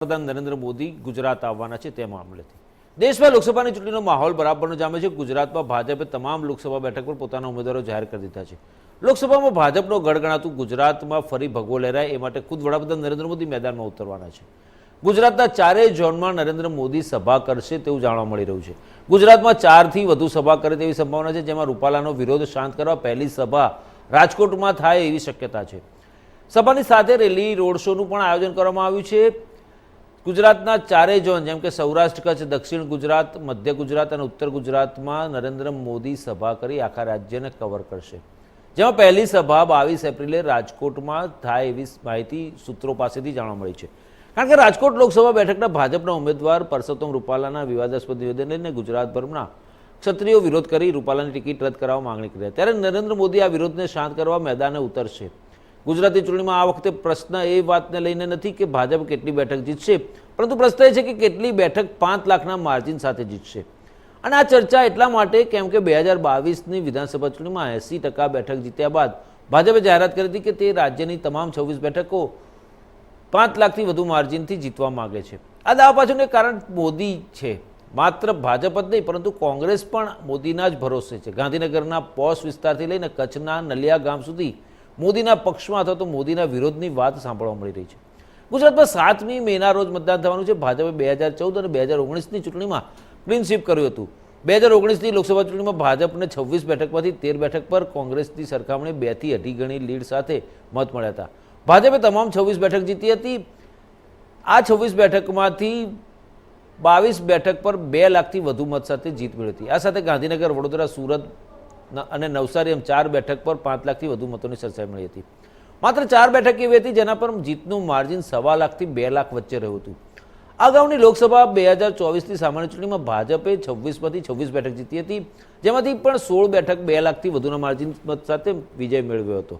વડાપ્રધાન નરેન્દ્ર મોદી ગુજરાત આવવાના છે તે મામલેથી. દેશમાં લોકસભાની ચૂંટણીનો માહોલ બરાબરનો જામે છે. ગુજરાતમાં ભાજપે તમામ લોકસભા બેઠક પર પોતાના ઉમેદવારો જાહેર કરી દીધા છે. લોકસભામાં ભાજપનો ગઢ ગણાતું ગુજરાતમાં ફરી ભગવો લહેરાય, એ માટે ખુદ વડાપ્રધાન નરેન્દ્ર મોદી મેદાનમાં ઉતરવાના છે. ગુજરાતના ચારેય ઝોનમાં નરેન્દ્ર મોદી સભા કરશે તેવું જાણવા મળી રહ્યું છે. ગુજરાતમાં ચારથી વધુ સભા કરે તેવી સંભાવના છે, જેમાં રૂપાલાનો વિરોધ શાંત કરવા પહેલી સભા રાજકોટમાં થાય એવી શક્યતા છે. સભાની સાથે રેલી, રોડ શોનું પણ આયોજન કરવામાં આવ્યું છે. ગુજરાતના ચારેય ઝોન, જેમ કે સૌરાષ્ટ્ર, કચ્છ, દક્ષિણ ગુજરાત, મધ્ય ગુજરાત અને ઉત્તર ગુજરાતમાં નરેન્દ્ર મોદી સભા કરી આખા રાજ્યને કવર કરશે. જેમાં પહેલી સભા બાવીસ એપ્રિલે રાજકોટમાં થાય એવી માહિતી સૂત્રો પાસેથી જાણવા મળી છે. કારણ કે રાજકોટ લોકસભા બેઠકના ભાજપના ઉમેદવાર પરસોત્તમ રૂપાલાના વિવાદાસ્પદ નિવેદન લઈને ગુજરાતભરના ક્ષત્રિયો વિરોધ કરી રૂપાલાની ટિકિટ રદ કરાવવા માંગણી કરી. ત્યારે નરેન્દ્ર મોદી આ વિરોધને શાંત કરવા મેદાને ઉતરશે. ગુજરાતી ચૂંટણીમાં આ વખતે પ્રશ્ન એ વાતને લઈને નથી કે ભાજપ કેટલી બેઠક જીતશે, પરંતુ પ્રશ્ન એ છે કે કેટલી બેઠક પાંચ લાખના માર્જિન સાથે જીતશે. અને આ ચર્ચા એટલા માટે કેમ કે બે હજાર બાવીસની વિધાનસભા ચૂંટણીમાં એંસી ટકા બેઠક જીત્યા બાદ ભાજપે જાહેરાત કરી હતી કે તે રાજ્યની તમામ છવ્વીસ બેઠકો પાંચ લાખથી વધુ માર્જિનથી જીતવા માગે છે. આ દાવા પાછળનું કારણ મોદી છે. માત્ર ભાજપ જ નહીં, પરંતુ કોંગ્રેસ પણ મોદીના જ ભરોસે છે. ગાંધીનગરના પોશ વિસ્તારથી લઈને કચ્છના નલિયા ગામ સુધી મોદીના પક્ષમાં અથવા તો મોદીના વિરોધની વાત સાંભળવા મળી રહી છે. ગુજરાતમાં સાતમી મેના રોજ મતદાન થવાનું છે. ભાજપે બે હજાર ચૌદ અને બે હજાર ઓગણીસની ચૂંટણીમાં ક્લીનશીપ કર્યું હતું. બે હજાર ઓગણીસની લોકસભા ચૂંટણીમાં ભાજપને છવ્વીસ બેઠકમાંથી તેર બેઠક પર કોંગ્રેસની સરખામણી બેથી અઢી ગણી લીડ સાથે મત મળ્યા હતા. ભાજપે તમામ છવ્વીસ બેઠક જીતી હતી. આ છવ્વીસ બેઠકમાંથી બાવીસ બેઠક પર બે લાખથી વધુ મત સાથે જીત મળી હતી. આ સાથે ગાંધીનગર, વડોદરા, સુરત અને નવસારી એમ ચાર બેઠક પર પાંચ લાખથી વધુ મતોની સરસાઈ મળી હતી. માત્ર ચાર બેઠક એવી હતી જેના પર જીતનું માર્જિન સવા લાખથી બે લાખ વચ્ચે રહ્યું હતું. અગાઉની લોકસભા બે હજાર ચોવીસની સામાન્ય ચૂંટણીમાં ભાજપે છવ્વીસમાંથી છવ્વીસ બેઠક જીતી હતી, જેમાંથી પણ સોળ બેઠક બે લાખથી વધુના માર્જિન મત સાથે વિજય મેળવ્યો હતો.